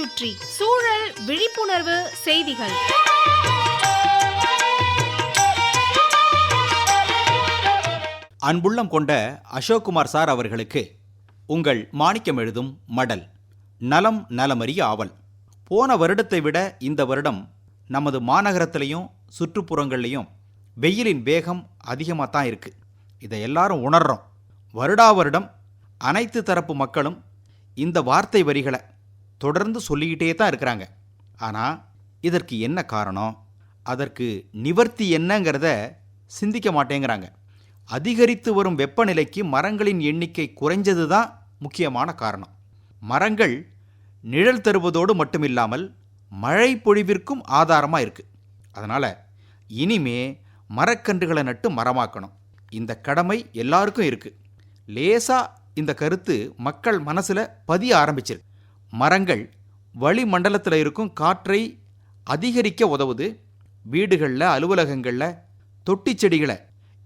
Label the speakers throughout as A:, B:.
A: சுற்றி சூழல் விழிப்புணர்வு செய்திகள்.
B: அன்புள்ளம் கொண்ட அசோக்குமார் சார் அவர்களுக்கு உங்கள் மாணிக்கம் எழுதும் மடல் நலம் நலமறிய ஆவல். போன வருடத்தை விட இந்த வருடம் நமது மாநகரத்திலையும் சுற்றுப்புறங்கள்லையும் வெயிலின் வேகம் அதிகமாக தான் இருக்குது இதை எல்லாரும் உணர்றோம். வருடா வருடம் அனைத்து தரப்பு மக்களும் இந்த வார்த்தை வரிகளை தொடர்ந்து சொல்லிக்கிட்டே தான் இருக்கிறாங்க. ஆனால் இதற்கு என்ன காரணம்? அதற்கு நிவர்த்தி என்னங்கிறத சிந்திக்க மாட்டேங்கிறாங்க. அதிகரித்து வரும் வெப்பநிலைக்கு மரங்களின் எண்ணிக்கை குறைஞ்சது தான் முக்கியமான காரணம். மரங்கள் நிழல் தருவதோடு மட்டுமில்லாமல் மழை பொழிவிற்கும் ஆதாரமாக இருக்குது அதனால் இனிமே மரக்கன்றுகளை நட்டு மரமாக்கணும். இந்த கடமை எல்லாருக்கும் இருக்குது லேசாக இந்த கருத்து மக்கள் மனசில் பதிய ஆரம்பிச்சிருக்கு. மரங்கள் வளிமண்டலத்தில் இருக்கும் காற்றை அதிகரிக்க உதவுது. வீடுகளில் அலுவலகங்களில் தொட்டி செடிகளை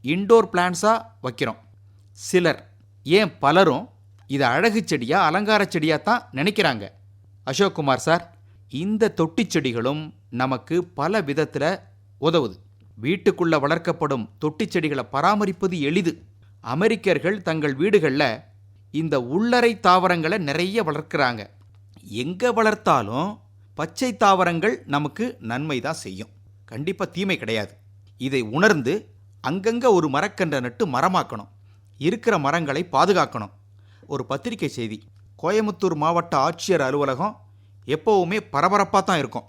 B: இன்டோர் பிளான்ஸாக வைக்கிறோம். சிலர் ஏன் பலரும் இதை அழகு செடியாக அலங்கார செடியாக தான் நினைக்கிறாங்க. அசோக்குமார் சார் இந்த தொட்டி செடிகளும் நமக்கு பல விதத்தில் உதவுது. வீட்டுக்குள்ளே வளர்க்கப்படும் தொட்டி செடிகளை பராமரிப்பது எளிது. அமெரிக்கர்கள் தங்கள் வீடுகளில் இந்த உள்ளறை தாவரங்களை நிறைய வளர்க்குறாங்க. எங்கே வளர்த்தாலும் பச்சை தாவரங்கள் நமக்கு நன்மை தான் செய்யும். கண்டிப்பாக தீமை கிடையாது. இதை உணர்ந்து அங்கங்கே ஒரு மரக்கன்றை நட்டு மரமாக்கணும். இருக்கிற மரங்களை பாதுகாக்கணும். ஒரு பத்திரிகை செய்தி. கோயமுத்தூர் மாவட்ட ஆட்சியர் அலுவலகம் எப்போவுமே பரபரப்பாக தான் இருக்கும்.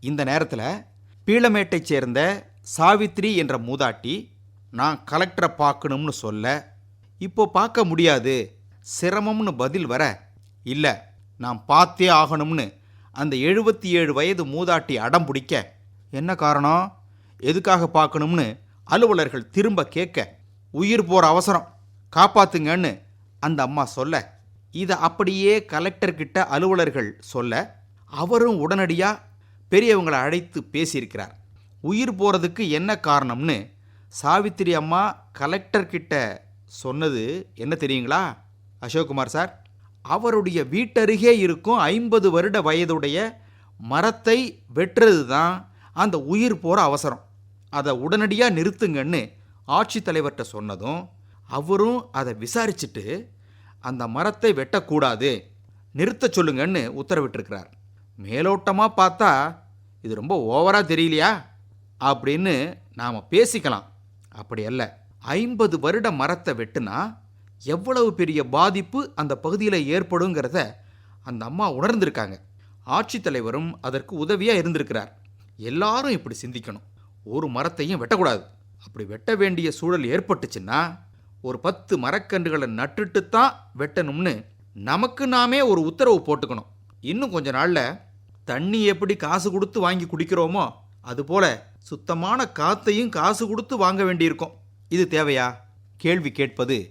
B: இந்த நேரத்தில் பீளமேட்டைச் சேர்ந்த சாவித்ரி என்ற மூதாட்டி நான் கலெக்டரை பார்க்கணும்னு சொல்ல. இப்போ பார்க்க முடியாது. சிரமம்னு பதில் வர. இல்லை நான் பார்த்தே ஆகணும்னு அந்த எழுபத்தி ஏழு வயது மூதாட்டி அடம் பிடிக்க. என்ன காரணம்? எதுக்காக பார்க்கணும்னு அலுவலர்கள் திரும்ப கேட்க. உயிர் போகிற அவசரம். காப்பாத்துங்கன்னு அந்த அம்மா சொல்ல. இதை அப்படியே கலெக்டர்கிட்ட அலுவலர்கள் சொல்ல அவரும் உடனடியாக பெரியவங்களை அழைத்து பேசியிருக்கிறார். உயிர் போகிறதுக்கு என்ன காரணம்னு சாவித்திரி அம்மா கலெக்டர்கிட்ட சொன்னது என்ன தெரியுங்களா? அசோக்குமார் சார்? அவருடைய வீட்டருகே இருக்கும் ஐம்பது வருட வயதுடைய மரத்தை வெட்டுறது தான் அந்த உயிர் போகிற அவசரம். அதை உடனடியாக நிறுத்துங்கன்னு ஆட்சித்தலைவர்கிட்ட சொன்னதும் அவரும் அதை விசாரிச்சுட்டு அந்த மரத்தை வெட்டக்கூடாது நிறுத்த சொல்லுங்கன்னு உத்தரவிட்டிருக்கிறார். மேலோட்டமாக பார்த்தா இது ரொம்ப ஓவராக தெரியலையா? அப்படின்னு நாம் பேசிக்கலாம். அப்படி அல்ல. ஐம்பது வருட மரத்தை வெட்டுனா எவ்வளவு பெரிய பாதிப்பு அந்த பகுதியில் ஏற்படுங்கிறத அந்த அம்மா உணர்ந்திருக்காங்க. ஆட்சித்தலைவரும் அதற்கு உதவியாக இருந்திருக்கிறார். எல்லாரும் இப்படி சிந்திக்கணும். ஒரு மரத்தையும் வெட்டக்கூடாது. அப்படி வெட்ட வேண்டிய சூழல் ஏற்பட்டுச்சுன்னா ஒரு பத்து மரக்கன்றுகளை நட்டுட்டு தான் வெட்டணும்னு நமக்கு நாமே ஒரு உத்தரவு போட்டுக்கணும். இன்னும் கொஞ்ச நாளில் தண்ணி எப்படி காசு கொடுத்து வாங்கி குடிக்கிறோமோ அதுபோல சுத்தமான காத்தையும் காசு கொடுத்து வாங்க வேண்டியிருக்கும். இது தேவையா? கேள்வி கேட்பது